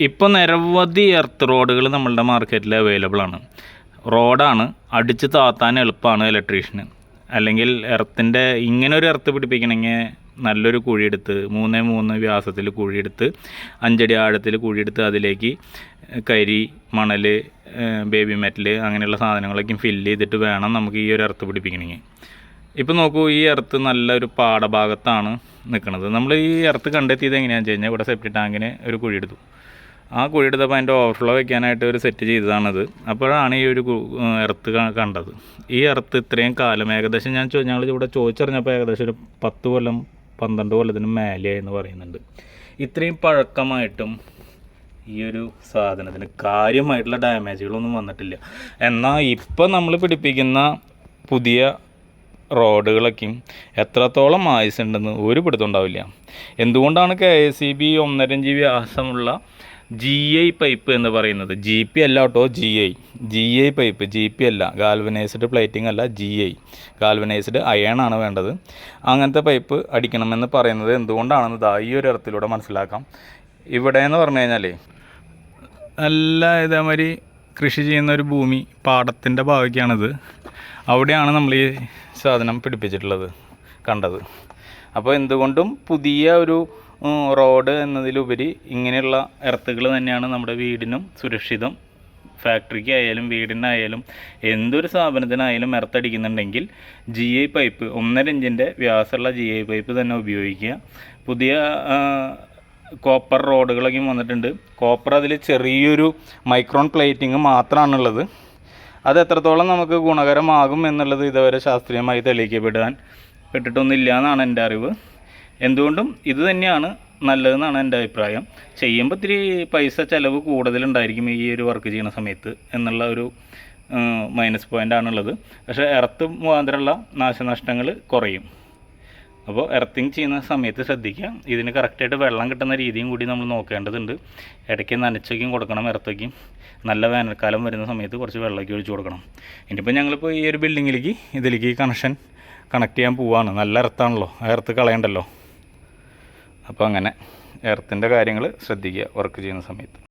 ഇപ്പോൾ നിരവധി എർത്ത് റോഡുകൾ നമ്മളുടെ മാർക്കറ്റിൽ അവൈലബിൾ ആണ്. റോഡാണ് അടിച്ച് താത്താൻ എളുപ്പമാണ് ഇലക്ട്രീഷ്യന് അല്ലെങ്കിൽ എർത്തിന്റെ ഇങ്ങനെ ഒരു എർത്ത് പിടിപ്പിക്കണമെങ്കിൽ നല്ലൊരു കുഴിയെടുത്ത് മൂന്നേ മൂന്ന് വ്യാസത്തിൽ കുഴിയെടുത്ത് അഞ്ചടി ആഴത്തിൽ കുഴിയെടുത്ത് അതിലേക്ക് കരി മണൽ ബേബി മെറ്റൽ അങ്ങനെയുള്ള സാധനങ്ങളൊക്കെ ഫില്ല് ചെയ്തിട്ട് വേണം നമുക്ക് ഈ ഒരു എർത്ത് പിടിപ്പിക്കണമെങ്കിൽ ഇപ്പോൾ നോക്കൂ ഈ എർത്ത് നല്ലൊരു പാടഭാഗത്താണ് നിൽക്കുന്നത് നമ്മൾ ഈ എർത്ത് കണ്ടെത്തിയത് എങ്ങനെയാണെന്ന് വെച്ച് കഴിഞ്ഞാൽ ഇവിടെ സെപ്റ്റി ടാങ്കിന് ഒരു കുഴിയെടുത്തു. ആ കുഴിയെടുത്തപ്പോൾ അതിന്റെ ഓവർഫ്ലോ വയ്ക്കാനായിട്ട് ഒരു സെറ്റ് ചെയ്തതാണത്. അപ്പോഴാണ് ഈ ഒരു എർത്ത് കണ്ടത്. ഈ എർത്ത് ഇത്രയും കാലം ഏകദേശം ഞാൻ ഞങ്ങൾ ഇവിടെ ചോദിച്ചറിഞ്ഞപ്പോൾ ഏകദേശം ഒരു പത്ത് കൊല്ലം പന്ത്രണ്ട് കൊല്ലത്തിന് മേലെയായി എന്ന് പറയുന്നുണ്ട്. ഇത്രയും പഴക്കമായിട്ടും ഈ ഒരു സാധനത്തിന് കാര്യമായിട്ടുള്ള ഡാമേജുകളൊന്നും വന്നിട്ടില്ല. എന്നാൽ ഇപ്പം നമ്മൾ പിടിപ്പിക്കുന്ന പുതിയ റോഡുകളൊക്കെയും എത്രത്തോളം ആയുസ് ഉണ്ടെന്ന് ഒരു പിടുത്തം ഉണ്ടാവില്ല. എന്തുകൊണ്ടാണ് കെ എസ് സി ബി ഒന്നര വ്യാസമുള്ള ജി ഐ പൈപ്പ് എന്ന് പറയുന്നത്. ജി പി അല്ല കേട്ടോ G I G I pipe G P അല്ല. ഗാൽവനൈസ്ഡ് പ്ലേറ്റിംഗ് അല്ല ജി ഐ ഗാൽവനൈസ്ഡ് അയണാണ് വേണ്ടത്. അങ്ങനത്തെ പൈപ്പ് അടിക്കണമെന്ന് പറയുന്നത് എന്തുകൊണ്ടാണെന്ന് ദാ ഈ ഒരു ഇറത്തിലൂടെ മനസ്സിലാക്കാം. ഇവിടെ എന്ന് പറഞ്ഞു കഴിഞ്ഞാലേ നല്ല ഇതേമാതിരി കൃഷി ചെയ്യുന്ന ഒരു ഭൂമി പാടത്തിന്റെ ഭാഗിക്കാണിത്. അവിടെയാണ് നമ്മൾ ഈ സാധനം പിടിപ്പിച്ചിട്ടുള്ളത് കണ്ടത്. അപ്പോൾ എന്തുകൊണ്ടും പുതിയ ഒരു റോഡ് എന്നതിലുപരി ഇങ്ങനെയുള്ള എർത്തുകൾ തന്നെയാണ് നമ്മുടെ വീടിനും സുരക്ഷിതം. ഫാക്ടറിക്ക് ആയാലും വീടിനായാലും എന്തൊരു സ്ഥാപനത്തിനായാലും എർത്തടിക്കുന്നുണ്ടെങ്കിൽ ജി ഐ പൈപ്പ് ഒന്നര ഇഞ്ചിന്റെ വ്യാസമുള്ള ജി ഐ പൈപ്പ് തന്നെ ഉപയോഗിക്കുക. പുതിയ കോപ്പർ റോഡുകളൊക്കെ വന്നിട്ടുണ്ട്. കോപ്പർ അതിൽ ചെറിയൊരു മൈക്രോൺ പ്ലേറ്റിംഗ് മാത്രമാണുള്ളത്. അത് എത്രത്തോളം നമുക്ക് ഗുണകരമാകും എന്നുള്ളത് ഇതുവരെ ശാസ്ത്രീയമായി തെളിയിക്കപ്പെടാൻ പെട്ടിട്ടൊന്നുമില്ല എന്നാണ് എന്റെ അറിവ്. എന്തുകൊണ്ടും ഇത് തന്നെയാണ് നല്ലതെന്നാണ് എന്റെ അഭിപ്രായം. ചെയ്യുമ്പോൾ ഇത്തിരി പൈസ ചിലവ് കൂടുതലുണ്ടായിരിക്കും ഈ ഒരു വർക്ക് ചെയ്യുന്ന സമയത്ത് എന്നുള്ള ഒരു മൈനസ് പോയിന്റ് ആണുള്ളത്. പക്ഷേ എർത്ത് മുഖാന്തരമുള്ള നാശനഷ്ടങ്ങൾ കുറയും. അപ്പോൾ എർത്തിങ് ചെയ്യുന്ന സമയത്ത് ശ്രദ്ധിക്കുക. ഇതിന് കറക്റ്റായിട്ട് വെള്ളം കിട്ടുന്ന രീതിയും കൂടി നമ്മൾ നോക്കേണ്ടതുണ്ട്. ഇടയ്ക്ക് നനച്ചൊക്കെയും കൊടുക്കണം ഇറത്തൊക്കെയും നല്ല വേനൽക്കാലം വരുന്ന സമയത്ത് കുറച്ച് വെള്ളമൊക്കെ ഒഴിച്ചു കൊടുക്കണം. ഇനിയിപ്പോൾ ഞങ്ങളിപ്പോൾ ഈ ഒരു ബിൽഡിങ്ങിലേക്ക് ഇതിലേക്ക് കണക്ഷൻ കണക്ട് ചെയ്യാൻ പോവാണ്. നല്ല എർത്താണല്ലോ ആ എർത്ത് കളയണ്ടല്ലോ. അപ്പോൾ അങ്ങനെ എർത്തിന്റെ കാര്യങ്ങൾ ശ്രദ്ധിക്കുക വർക്ക് ചെയ്യുന്ന സമയത്ത്.